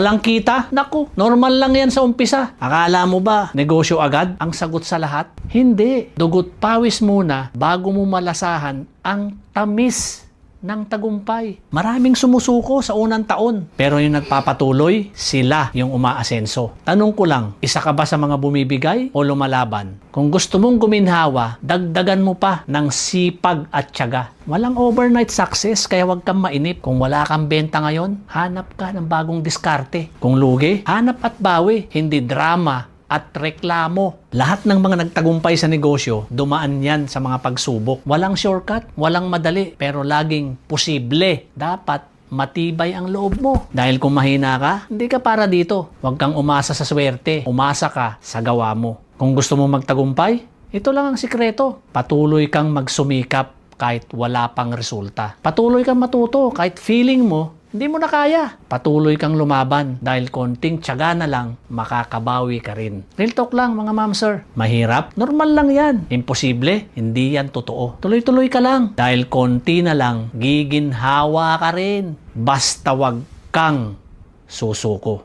Walang kita? Naku, normal lang yan sa umpisa. Akala mo ba, negosyo agad ang sagot sa lahat? Hindi. Dugot pawis muna bago mo malasahan ang tamis ng tagumpay. Maraming sumusuko sa unang taon. Pero yung nagpapatuloy, sila yung umaasenso. Tanong ko lang, isa ka ba sa mga bumibigay o lumalaban? Kung gusto mong guminhawa, dagdagan mo pa ng sipag at tiyaga. Walang overnight success kaya huwag kang mainip. Kung wala kang benta ngayon, hanap ka ng bagong diskarte. Kung lugi, hanap at bawi. Hindi drama at reklamo. Lahat ng mga nagtagumpay sa negosyo, dumaan yan sa mga pagsubok. Walang shortcut, walang madali, pero laging posible. Dapat matibay ang loob mo. Dahil kung mahina ka, hindi ka para dito. Huwag kang umasa sa swerte. Umasa ka sa gawa mo. Kung gusto mo magtagumpay, ito lang ang sikreto. Patuloy kang magsumikap kahit wala pang resulta. Patuloy kang matuto kahit feeling mo hindi mo na kaya. Patuloy kang lumaban dahil konting tiyaga na lang, makakabawi ka rin. Real talk lang mga ma'am sir. Mahirap? Normal lang yan. Imposible? Hindi yan totoo. Tuloy-tuloy ka lang. Dahil konti na lang, giginhawa ka rin. Basta wag kang susuko.